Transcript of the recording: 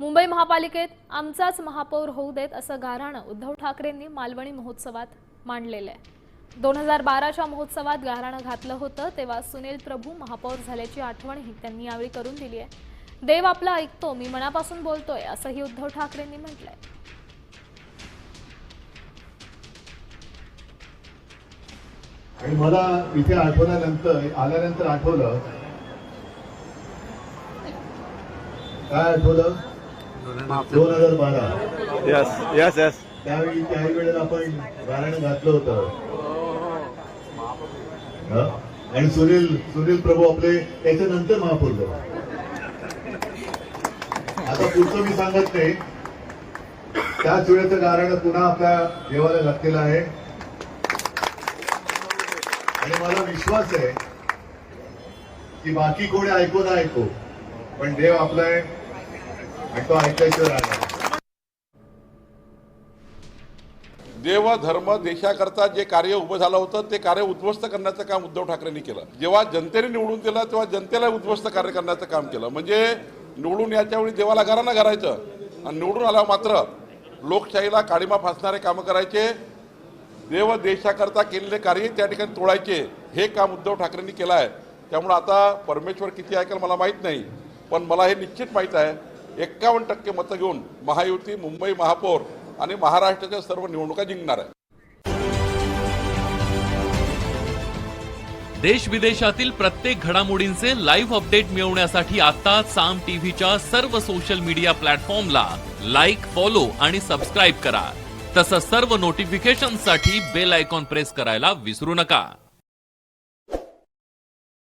मुंबई महापालिकेत आमचाच महापौर होऊ देत असं गाऱ्हाणं उद्धव ठाकरेंनी मालवणी महोत्सवात मांडलेलं आहे. दोन हजार बाराच्या महोत्सवात गाऱ्हाणं घातलं होतं तेव्हा सुनील प्रभू महापौर झाल्याची आठवणही त्यांनी यावेळी करून दिली आहे. देव आपलं ऐकतो मी मनापासून बोलतोय असंही उद्धव ठाकरेंनी म्हटलंय. आणि मला इथे आठवल्यानंतर आल्यानंतर आठवलं. काय आठवलं? दोन हजार बारा. यस यस यस त्यावेळी त्याही वेळेला आपण गाणं घातलं होतं? आणि सुनील सुनील प्रभू आपले त्याच्यानंतर महापौर झाले आता पुढचं मी सांगत नाही. त्याच वेळेचं गाणं पुन्हा आपल्या देवाला घातलेलं आहे. आणि मला विश्वास आहे की बाकी कोणी ऐकू ना ऐकू पण देव आपलाय. आणि तो राहणार देव धर्म देशाकरता जे कार्य उभं झालं होतं ते कार्य उद्ध्वस्त करण्याचं काम उद्धव ठाकरेंनी केलं. जेव्हा जनतेने निवडून दिलं तेव्हा जनतेला उद्ध्वस्त कार्य करण्याचं काम केलं. म्हणजे निवडून याच्यावेळी देवाला घरानं घरायचं आणि निवडून आल्यावर मात्र लोकशाहीला काळीमा फासणारे कामं करायचे. देव देशाकरता केलेले कार्य त्या ठिकाणी तोडायचे. हे काम उद्धव ठाकरेंनी केलं आहे. त्यामुळं आता परमेश्वर किती ऐकेल मला माहीत नाही. पण मला हे निश्चित माहीत आहे एक्कावन्न टक्के मतं घेऊन महायुती मुंबई महापौर आणि महाराष्ट्राच्या सर्व निवडणुका जिंकणार आहे. देश विदेशातील प्रत्येक घडामोडींचे लाईव्ह अपडेट मिळवण्यासाठी आता साम टीव्हीच्या सर्व सोशल मीडिया प्लॅटफॉर्मला लाईक फॉलो आणि सबस्क्राईब करा. तसंच सर्व नोटिफिकेशनसाठी बेल आयकॉन प्रेस करायला विसरू नका.